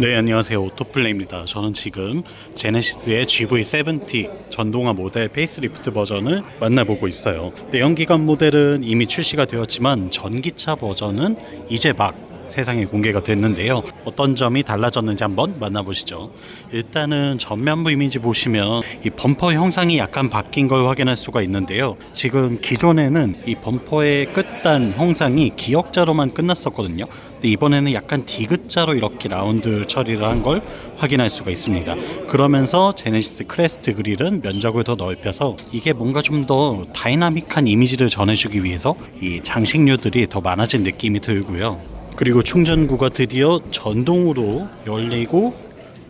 네 안녕하세요. 오토플레입니다. 저는 지금 제네시스의 GV70 전동화 모델 페이스리프트 버전을 만나보고 있어요. 내연기관 모델은 이미 출시가 되었지만 전기차 버전은 이제 막 세상에 공개가 됐는데요 어떤 점이 달라졌는지 한번 만나보시죠 일단은 전면부 이미지 보시면 이 범퍼 형상이 약간 바뀐 걸 확인할 수가 있는데요 지금 기존에는 이 범퍼의 끝단 형상이 기역자로만 끝났었거든요 근데 이번에는 약간 디귿자로 이렇게 라운드 처리를 한 걸 확인할 수가 있습니다. 그러면서 제네시스 크레스트 그릴은 면적을 더 넓혀서 이게 뭔가 좀 더 다이나믹한 이미지를 전해주기 위해서 이 장식류들이 더 많아진 느낌이 들고요. 그리고 충전구가 드디어 전동으로 열리고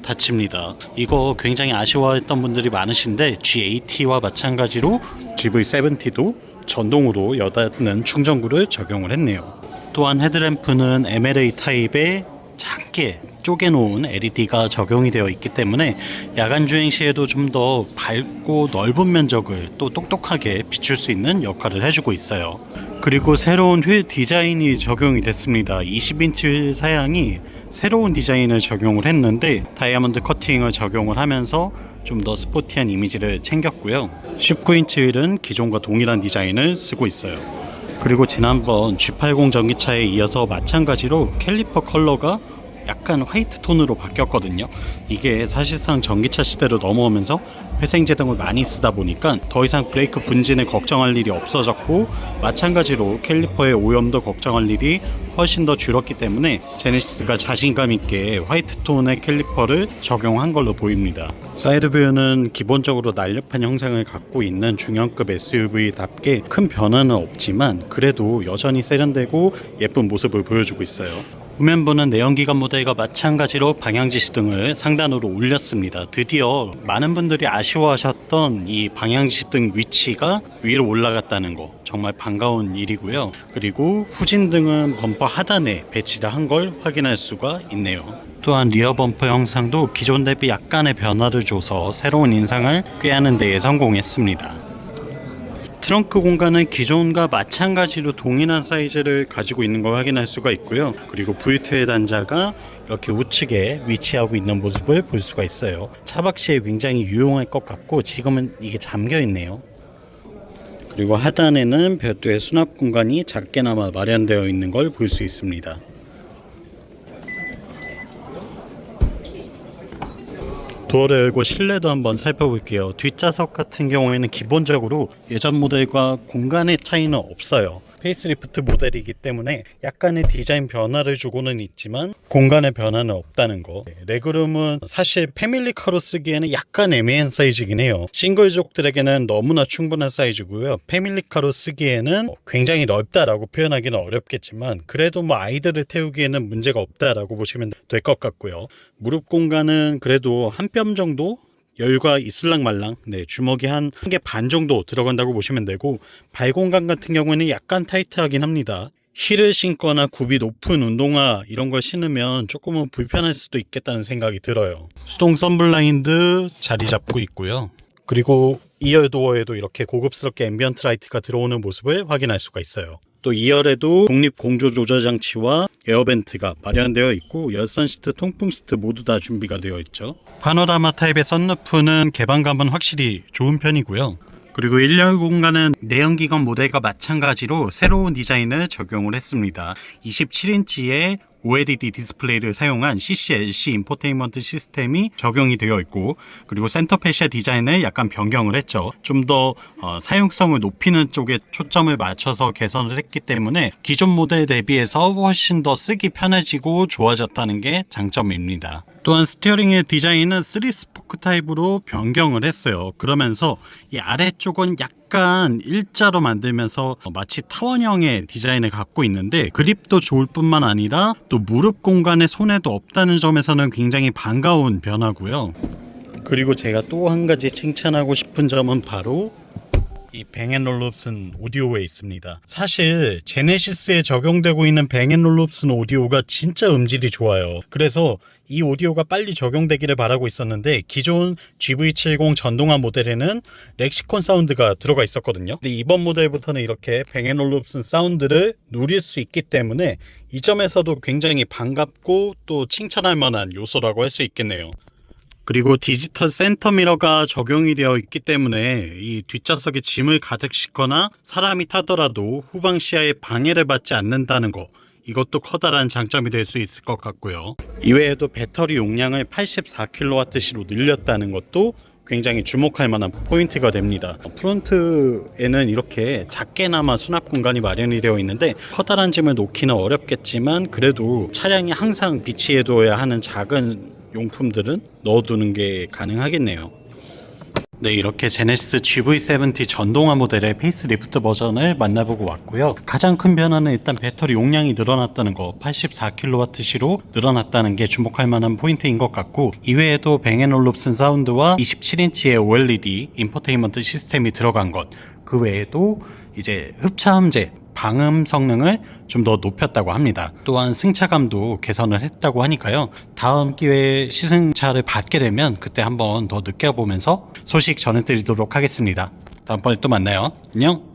닫힙니다. 이거 굉장히 아쉬워했던 분들이 많으신데 G80와 마찬가지로 GV70도 전동으로 여닫는 충전구를 적용을 했네요. 또한 헤드램프는 MLA 타입의 작게 쪼개놓은 LED가 적용이 되어 있기 때문에 야간 주행 시에도 좀 더 밝고 넓은 면적을 또 똑똑하게 비출 수 있는 역할을 해주고 있어요. 그리고 새로운 휠 디자인이 적용이 됐습니다. 20인치 사양이 새로운 디자인을 적용을 했는데 다이아몬드 커팅을 적용을 하면서 좀 더 스포티한 이미지를 챙겼고요. 19인치 휠은 기존과 동일한 디자인을 쓰고 있어요. 그리고 지난번 G80 전기차에 이어서 마찬가지로 캘리퍼 컬러가 약간 화이트 톤으로 바뀌었거든요. 이게 사실상 전기차 시대로 넘어오면서 회생제동을 많이 쓰다 보니까 더 이상 브레이크 분진을 걱정할 일이 없어졌고 마찬가지로 캘리퍼의 오염도 걱정할 일이 훨씬 더 줄었기 때문에 제네시스가 자신감 있게 화이트 톤의 캘리퍼를 적용한 걸로 보입니다. 사이드뷰는 기본적으로 날렵한 형상을 갖고 있는 중형급 SUV답게 큰 변화는 없지만 그래도 여전히 세련되고 예쁜 모습을 보여주고 있어요. 후면부는 내연기관 모델과 마찬가지로 방향지시 등을 상단으로 올렸습니다. 드디어 많은 분들이 아쉬워하셨던 이 방향지시 등 위치가 위로 올라갔다는 거 정말 반가운 일이고요. 그리고 후진등은 범퍼 하단에 배치를 한 걸 확인할 수가 있네요. 또한 리어 범퍼 형상도 기존 대비 약간의 변화를 줘서 새로운 인상을 꾀하는 데에 성공했습니다. 트렁크 공간은 기존과 마찬가지로 동일한 사이즈를 가지고 있는 걸 확인할 수가 있고요. 그리고 V2의 단자가 이렇게 우측에 위치하고 있는 모습을 볼 수가 있어요. 차박 시에 굉장히 유용할 것 같고 지금은 이게 잠겨 있네요. 그리고 하단에는 별도의 수납 공간이 작게나마 마련되어 있는 걸 볼 수 있습니다. 도어를 열고 실내도 한번 살펴볼게요. 뒷좌석 같은 경우에는 기본적으로 예전 모델과 공간의 차이는 없어요. 페이스리프트 모델이기 때문에 약간의 디자인 변화를 주고는 있지만 공간의 변화는 없다는 거. 네, 레그룸은 사실 패밀리카로 쓰기에는 약간 애매한 사이즈긴 해요. 싱글족들에게는 너무나 충분한 사이즈고요. 패밀리카로 쓰기에는 굉장히 넓다라고 표현하기는 어렵겠지만 그래도 뭐 아이들을 태우기에는 문제가 없다라고 보시면 될 것 같고요. 무릎 공간은 그래도 한 뼘 정도 여유가 있을랑말랑 네 주먹이 한한개 반 정도 들어간다고 보시면 되고 발 공간 같은 경우에는 약간 타이트하긴 합니다. 힐을 신거나 굽이 높은 운동화 이런 걸 신으면 조금은 불편할 수도 있겠다는 생각이 들어요. 수동 선블라인드 자리 잡고 있고요. 그리고 2열 도어에도 이렇게 고급스럽게 앰비언트 라이트가 들어오는 모습을 확인할 수가 있어요. 또 2열에도 독립 공조 조절 장치와 에어벤트가 마련되어 있고 열선 시트, 통풍 시트 모두 다 준비가 되어 있죠. 파노라마 타입의 썬루프는 개방감은 확실히 좋은 편이고요. 그리고 1열 공간은 내연기관 모델과 마찬가지로 새로운 디자인을 적용을 했습니다. 27인치의 OLED 디스플레이를 사용한 CCLC 인포테인먼트 시스템이 적용이 되어 있고 그리고 센터 패시아 디자인을 약간 변경을 했죠. 좀더 사용성을 높이는 쪽에 초점을 맞춰서 개선을 했기 때문에 기존 모델 대비해서 훨씬 더 쓰기 편해지고 좋아졌다는 게 장점입니다. 또한 스티어링의 디자인은 3스포크 타입으로 변경을 했어요. 그러면서 이 아래쪽은 약간 일자로 만들면서 마치 타원형의 디자인을 갖고 있는데 그립도 좋을 뿐만 아니라 또 무릎 공간에 손해도 없다는 점에서는 굉장히 반가운 변화고요. 그리고 제가 또 한 가지 칭찬하고 싶은 점은 바로 이 뱅앤롤롭슨 오디오에 있습니다. 사실 제네시스에 적용되고 있는 뱅앤롤롭슨 오디오가 진짜 음질이 좋아요. 그래서 이 오디오가 빨리 적용되기를 바라고 있었는데 기존 GV70 전동화 모델에는 렉시콘 사운드가 들어가 있었거든요. 근데 이번 모델부터는 이렇게 뱅앤올롭슨 사운드를 누릴 수 있기 때문에 이 점에서도 굉장히 반갑고 또 칭찬할 만한 요소라고 할 수 있겠네요. 그리고 디지털 센터 미러가 적용이 되어 있기 때문에 이 뒷좌석에 짐을 가득 싣거나 사람이 타더라도 후방 시야에 방해를 받지 않는다는 거 이것도 커다란 장점이 될 수 있을 것 같고요. 이외에도 배터리 용량을 84kWh로 늘렸다는 것도 굉장히 주목할 만한 포인트가 됩니다. 프론트에는 이렇게 작게나마 수납 공간이 마련이 되어 있는데 커다란 짐을 놓기는 어렵겠지만 그래도 차량이 항상 비치해둬야 하는 작은 용품들은 넣어두는 게 가능하겠네요. 네, 이렇게 제네시스 GV70 전동화 모델의 페이스리프트 버전을 만나보고 왔고요. 가장 큰 변화는 일단 배터리 용량이 늘어났다는 거, 84kWh로 늘어났다는 게 주목할 만한 포인트인 것 같고, 이외에도 뱅앤올롭슨 사운드와 27인치의 OLED 인포테인먼트 시스템이 들어간 것, 그 외에도 이제 흡차음제, 방음 성능을 좀 더 높였다고 합니다. 또한 승차감도 개선을 했다고 하니까요. 다음 기회에 시승차를 받게 되면 그때 한번 더 느껴보면서 소식 전해드리도록 하겠습니다. 다음번에 또 만나요. 안녕!